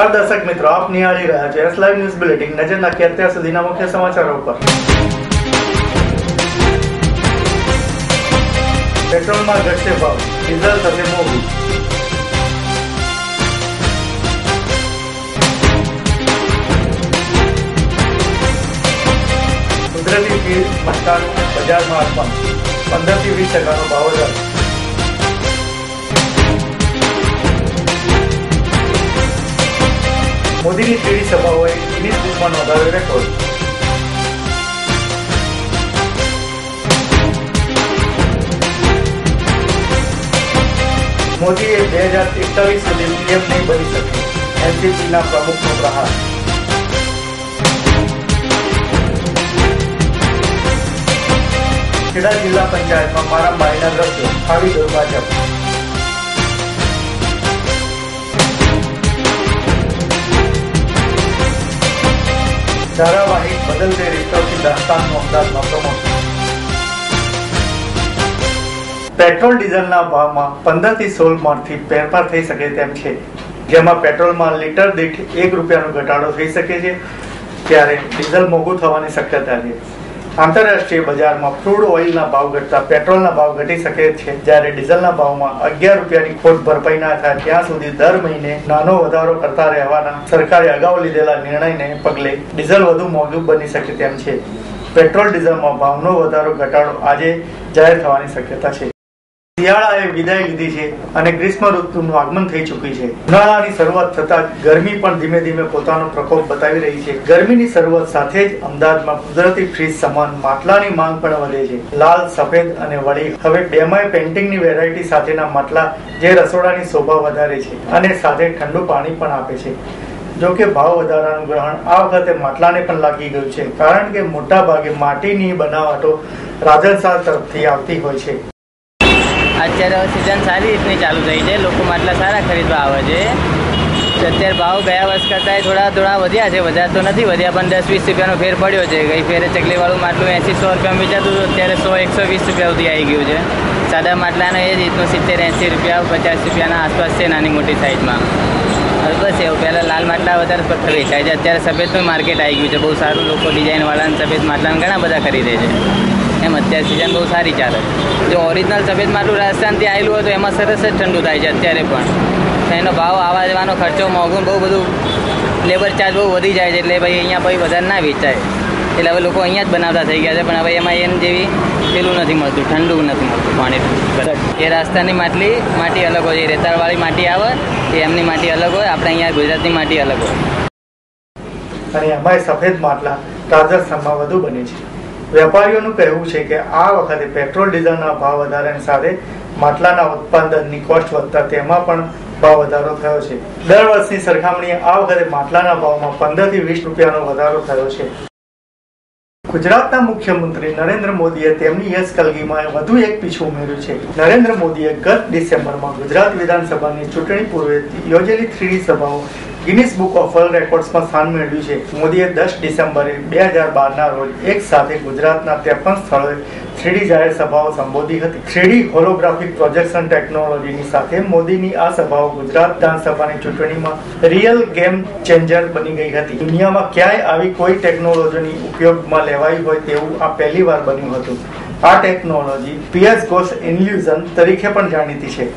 નમસ્કાર દર્શક મિત્રો, આપ નિહાળી રહ્યા છો. એસ લાઈવ ન્યૂઝ બુલેટિન નજર નાખી અત્યાર સુધીના મુખ્ય સમાચારો પર પેટ્રોલમાં ઘટશે ભાવ, ડીઝલ થશે મોંઘું. કુદરતી ગીર મકાનો બજારમાં આપવા પંદરથી વીસ ટકાનો ભાવ વધારો મોદીની ત્રીજી સભાઓએ ગિનિસ બુકમાં નોંધાવ્યો રેકોર્ડ મોદીએ બે હજાર એકતાલીસ સુધી પીએમ નહીં બની શકે એનસીપીના પ્રમુખનો પ્રહાર ખેડા જિલ્લા પંચાયતમાં મારામારીના દ્રશ્યો ફાવી ગયું ભાજપ ધારાવાહિક બદલતે રીતોથી દાસ્તાનનું અમદાવાદમાં પ્રમોશન પેટ્રોલ ડીઝલના ભાવમાં પંદરથી સોળ માર્ચથી ફેરફાર થઈ શકે તેમ છે. જેમાં પેટ્રોલમાં લીટર દીઠ એક રૂપિયાનો ઘટાડો થઈ શકે છે. ત્યારે ડીઝલ મોંઘું થવાની શક્યતા છે. આંતરરાષ્ટ્રીય બજારમાં ક્રૂડ ઓઇલના ભાવ ઘટતા પેટ્રોલના ભાવ ઘટી શકે છે. જ્યારે ડીઝલના ભાવમાં અગિયાર રૂપિયાની ખોટ ભરપાઈ ના થાય, ત્યાં સુધી દર મહિને નાનો વધારો કરતા રહેવાના સરકારે અગાઉ લીધેલા નિર્ણયને પગલે ડીઝલ વધુ મોંઘું બની શકે તેમ છે. પેટ્રોલ ડીઝલમાં ભાવનો વધારો ઘટાડો આજે જાહેર થવાની શક્યતા છે. શિયાળાએ વિદાય લીધી છે અને ગ્રીષ્મ ઋતુનું આગમન થઈ ચૂકી છે. ઉનાળાની શરૂઆત થતા ગરમી પણ ધીમે ધીમે પોતાનો પ્રકોપ બતાવી રહી છે. ગરમીની શરૂઆત સાથે જ અમદાવાદમાં કુદરતી ફ્રીજ સમાન માટલાની માંગ પણ વધે છે. લાલ, સફેદ અને વળી હવે બેમાય પેન્ટિંગની વેરાયટી સાથેના માટલા જે રસોડાની શોભા વધારે છે અને સાથે ઠંડુ પાણી પણ આપે છે. જો કે ભાવ વધારાનું ગ્રહણ આ વખતે માટલાને પણ લાગી ગયું છે. કારણ કે મોટા ભાગે માટીની બનાવટો રાજસ્થાન તરફથી આવતી હોય છે. અત્યારે સિઝન સારી રીતની ચાલુ થઈ છે. લોકો માટલા સારા ખરીદવા આવે છે. અત્યારે ભાવ ગયા વર્ષ કરતાં થોડા થોડા વધ્યા છે. વધારે તો નથી વધ્યા, પણ દસ વીસ રૂપિયાનો ફેર પડ્યો છે. ગઈ ફેરે ચકલીવાળું માટલું એંસી સો રૂપિયા વેચાતું હતું, અત્યારે સો એકસો વીસ રૂપિયા સુધી આવી ગયું છે. સાદા માટલાનો એ રીતનું સિત્તેર એંસી રૂપિયા, પચાસ રૂપિયાના આસપાસ છે નાની મોટી સાઇઝમાં હવે બસ એવું, પહેલાં લાલ માટલા વધારે પથ્થર વેચાય છે. અત્યારે સફેદનું માર્કેટ આવી ગયું છે. બહુ સારું લોકો ડિઝાઇનવાળાને સફેદ માટલાને ઘણા બધા ખરીદે છે. એમ અત્યારે સિઝન બહુ સારી ચાલે જો ઓરિજિનલ સફેદ માટલું રાજસ્થાનથી આવેલું હોય તો એમાં સરસ જ ઠંડુ થાય છે અત્યારે પણ. એનો ભાવ આવવા જવાનો ખર્ચો મોંઘું બહુ બધું લેબર ચાર્જ બહુ વધી જાય છે એટલે ભાઈ અહીંયા ભાઈ વધારે ના વેચાય. એટલે હવે લોકો અહીંયા જ બનાવતા થઈ ગયા છે પણ હવે એમાં એમ જેવી પેલું નથી મળતું ઠંડુ નથી મળતું પાણી. એ રાજસ્થાનની માટલી માટી અલગ હોય રેતાળવાળી માટી આવે એ એમની માટી અલગ હોય આપણે અહીંયા ગુજરાતની માટી અલગ હોય. અને એમાંય સફેદ માટલા રાજસ્થાનમાં વધુ બને છે. વેપારીઓનું કહેવું છે કે આ વખતે પેટ્રોલ, ડીઝલના ભાવ વધારાની સાથે માટલાના ઉત્પાદનની કોસ્ટ વધતા તેમાં પણ ભાવ વધારો થયો છે. દર વર્ષની સરખામણીએ આ વખતે માટલાના ભાવમાં પંદરથી વીસ રૂપિયાનો વધારો થયો છે. ગુજરાતના મુખ્યમંત્રી નરેન્દ્ર મોદીએ તેમની યશ કલગીમાં વધુ એક પીછું ઉમેર્યું છે. નરેન્દ્ર મોદીએ ગત ડિસેમ્બરમાં ગુજરાત વિધાનસભાની ચૂંટણી પૂર્વે યોજેલી થ્રી સભાઓ ગિનિસ બુક ઓફ વર્લ્ડ રેકોર્ડ્સમાં સ્થાન મેળવ્યું છે. મોદીએ દસ ડિસેમ્બરે બે હજાર બારના રોજ એક સાથે ગુજરાતના ત્રેપન સ્થળોએ થ્રીડી જાહેર સભાઓ સંબોધી હતી. થ્રીડી હોલોગ્રાફિક પ્રોજેક્શન ટેકનોલોજીની સાથે મોદીની આ સભાઓ ગુજરાત વિધાનસભાની ચૂંટણીમાં રિયલ ગેમ ચેન્જર બની ગઈ હતી. દુનિયામાં ક્યાંય આવી કોઈ ટેકનોલોજીની ઉપયોગમાં લેવાઈ હોય તેવું આ પહેલી વાર બન્યું હતું. આ ટેકનોલોજી પીએસ ગોસ ઇન્લ્યુઝન તરીકે પણ જાણીતી છે.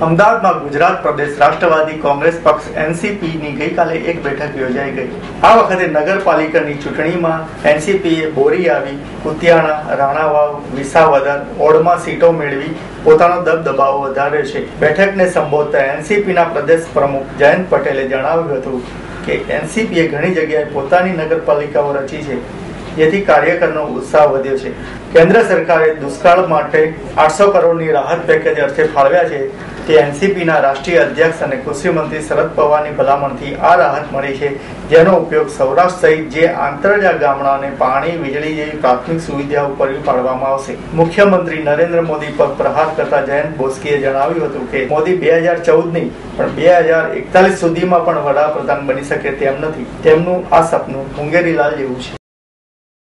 અમદાવાદમાં ગુજરાત પ્રદેશ રાષ્ટ્રવાદી કોંગ્રેસ પક્ષ એનસીપી ની ગઈકાલે એક બેઠક યોજાઈ ગઈ. આ વખતે નગરપાલિકાની ચૂંટણીમાં એનસીપીએ બોરી આવી, કુતિયાણા, રાણાવાવ, વિસાવદર, ઓડમાં સીટો મેળવી પોતાનો દબદબાવો વધાર્યો છે. બેઠકને સંબોધતા એનસીપીના પ્રદેશ પ્રમુખ જયંત પટેલે જણાવ્યું હતું કે એનસીપીએ ઘણી જગ્યાએ પોતાની નગરપાલિકાઓ રચી છે. જેથી કાર્યકરનો ઉત્સાહ વધ્યો છે. કેન્દ્ર સરકારે દુષ્કાળ માટે આઠસો કરોડની રાહત પેકેજ અર્થે ફાળવ્યા છે. કે એનસીપીના રાષ્ટ્રીય અધ્યક્ષ અને કૃષિ મંત્રી શરદ પવારની ભલામણથી આ રાહત મળી છે, જેનો ઉપયોગ સૌરાષ્ટ્ર સહિત જે આંતરજા ગામડાઓને પાણી, વીજળી જેવી પ્રાથમિક સુવિધાઓ પૂરી પાડવામાં આવશે. મુખ્યમંત્રી નરેન્દ્ર મોદી પર પ્રહાર કરતા જયંત બોસ્કીએ જણાવ્યું હતું કે, મોદી બે હજાર ચૌદ નહીં, પણ બે હજાર એકતાલીસ સુધીમાં પણ વડાપ્રધાન બની શકે તેમ નથી. તેમનું આ સપનું મુંગેરીલાલ જેવું છે.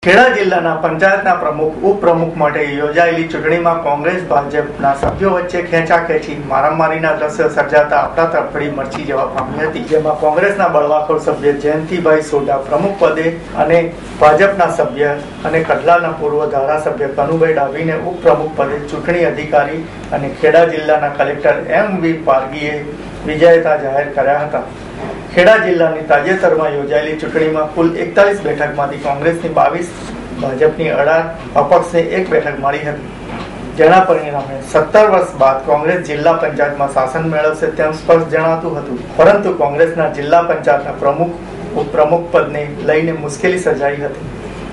ખેડા જિલ્લાના પંચાયતના પ્રમુખ, ઉપપ્રમુખ માટે યોજાયેલી ચૂંટણીમાં કોંગ્રેસ, ભાજપના સભ્યો વચ્ચે ખેંચાખેંચી, મારામારીના દ્રશ્ય સર્જાતા અફડાતફડી મરચી જવા પામી હતી, જેમાં કોંગ્રેસના બળવાખોર સભ્ય જયંતિભાઈ સોઢા પ્રમુખ પદે અને ભાજપના સભ્ય અને કડલાના પૂર્વ ધારાસભ્ય કનુભાઈ ડાભીને ઉપપ્રમુખ પદે ચૂંટણી અધિકારી અને ખેડા જિલ્લાના કલેક્ટર એમ વી પારગીએ વિજેતા જાહેર કર્યા હતા. ખેડા જિલ્લાની તાજેતરમાં યોજાયેલી ચૂંટણીમાં કુલ એકતાલીસ બેઠકમાંથી કોંગ્રેસની બાવીસ, ભાજપની અઢાર, અપક્ષને એક બેઠક મળી હતી. જેના પરિણામે સત્તર વર્ષ બાદ કોંગ્રેસ જિલ્લા પંચાયતમાં શાસન મેળવશે તેમ સ્પષ્ટ જણાતું હતું. પરંતુ કોંગ્રેસના જિલ્લા પંચાયતના પ્રમુખ, ઉપપ્રમુખ પદને લઈને મુશ્કેલી સર્જાઈ હતી.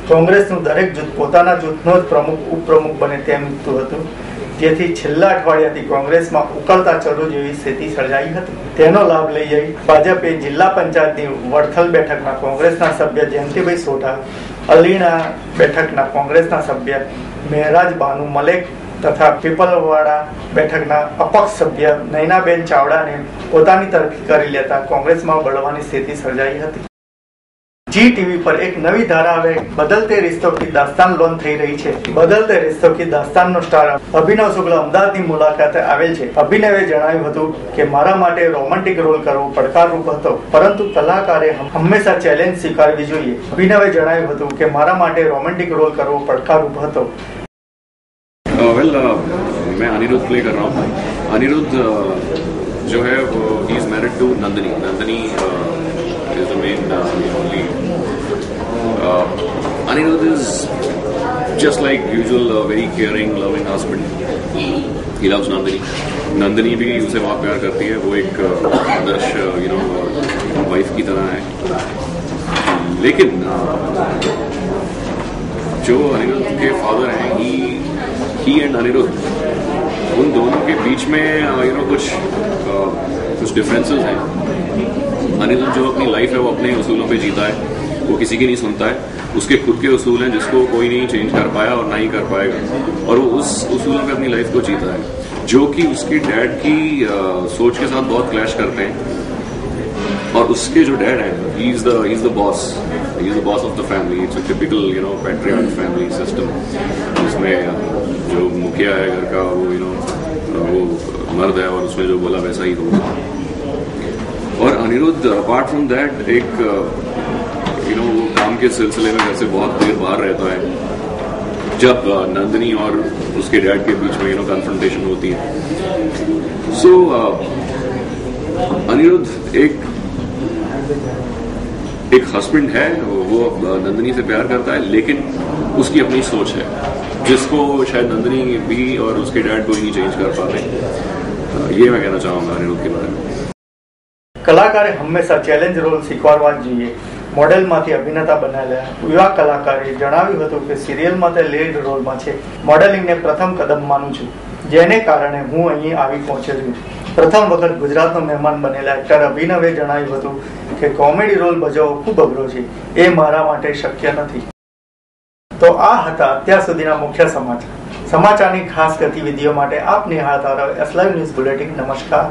કોંગ્રેસનું દરેક જૂથ પોતાના જૂથનો જ પ્રમુખ, ઉપપ્રમુખ બને તેમ હતું. જેથી છેલ્લા અઠવાડિયાથી કોંગ્રેસમાં ઉકળતા ચરુ જેવી સ્થિતિ સર્જાઈ હતી. તેનો લાભ લઈ જઈ ભાજપે જિલ્લા પંચાયતની વડથલ બેઠકના કોંગ્રેસના સભ્ય જયંતિભાઈ સોઢા, અલીણા બેઠકના કોંગ્રેસના સભ્ય મહેરાજ બાનુ મલેક તથા પીપલવાડા બેઠકના અપક્ષ સભ્ય નૈનાબેન ચાવડાને પોતાની તરફી કરી લેતા કોંગ્રેસમાં બળવાની સ્થિતિ સર્જાઈ હતી. જી ટીવી પર એક નવી ધારા હવે બદલતે રિશ્તો કી દાસ્તાન લોન્ચ થઈ રહી છે બદલતે રિશ્તો કી દાસ્તાનનો સ્ટાર અભિનવ શુક્લા અમદાવાદની મુલાકાતે આવેલ છે અભિનવે જણાવ્યું હતું કે મારા માટે રોમેન્ટિક રોલ કરવો પડકારરૂપ હતો પરંતુ કલાકારે હંમેશા ચેલેન્જ સ્વીકારવી જોઈએ અભિનવે જણાવ્યું હતું કે મારા માટે રોમેન્ટિક રોલ કરવો પડકારરૂપ હતો वेल मैं अनिरुद्ध प्ले कर रहा हूँ अनिरुद्ध uh, जो है वो ही is married to Nandini Nandini is the main lead Aniruddh is just like usual a very caring loving husband. He loves nandini. Nandini भी उसे बहुत प्यार करती है। वो एक uh, आदर्श यू नो वाइफ की तरह है। लेकिन uh, जो अनिरुद्ध के फादर हैं ही ही एंड अनिरुद्ध उन दोनों के बीच में यू नो कुछ uh, कुछ डिफरेंसेस हैं। अनिल जो अपनी लाइफ है वो अपने उसूलों पे जीता है वो किसी की नहीं सुनता है। उसके खुद के उसूल हैं जिसको कोई नहीं चेंज कर पाया और ना ही कर पाएगा। और वो उस उसूलों पे अपनी लाइफ को जीता है जो कि उसके डैड की आ, सोच के साथ बहुत क्लैश करते हैं। और उसके जो डैड है he is the is the boss he is the boss of the family it's a typical you know patriarch family system जिसमें जो मुखिया है घर का वो यू नो वो मर्द है और उसमें जो बोला वैसा ही होगा। और अनिरुद्ध अपार्ट फ्रॉम दैट एक यू नो वो काम के सिलसिले में वैसे बहुत देर बाहर रहता है। जब uh, नंदनी और उसके डैड के बीच में यू नो कन्फ्रंटेशन होती है। सो so, अनिरुद्ध एक एक हस्बैंड है वो नंदनी से प्यार करता है लेकिन उसकी अपनी सोच है जिसको शायद नंदनी भी और उसके डैड को ही नहीं चेंज कर पाते ये मैं कहना चाहूंगा अनिरुद्ध के बारे में કલાકારે હંમેશા ચેલેન્જ રોલ સ્વીકારવા જ જોઈએ મોડેલમાંથી અભિનેતા બનેલા યુવા કલાકારે જણાવ્યું હતું કે સિરિયલમાં તે લીડ રોલમાં છે મોડેલિંગને પ્રથમ કદમ માનું છું જેને કારણે હું અહીં આવી પહોંચ્યો છું પ્રથમ વખત ગુજરાતનો મહેમાન બનેલા એક્ટર અભિનવે જણાવ્યું હતું કે કોમેડી રોલ ભજવવો ખૂબ અઘરો છે. એ મારા માટે શક્ય નથી. તો આ હતા અત્યાર સુધીના મુખ્ય સમાચાર. સમાચારની ખાસ ગતિવિધિઓ માટે આપ નિહાળતા રહો એસ ન્યૂઝ બુલેટિન નમસ્કાર.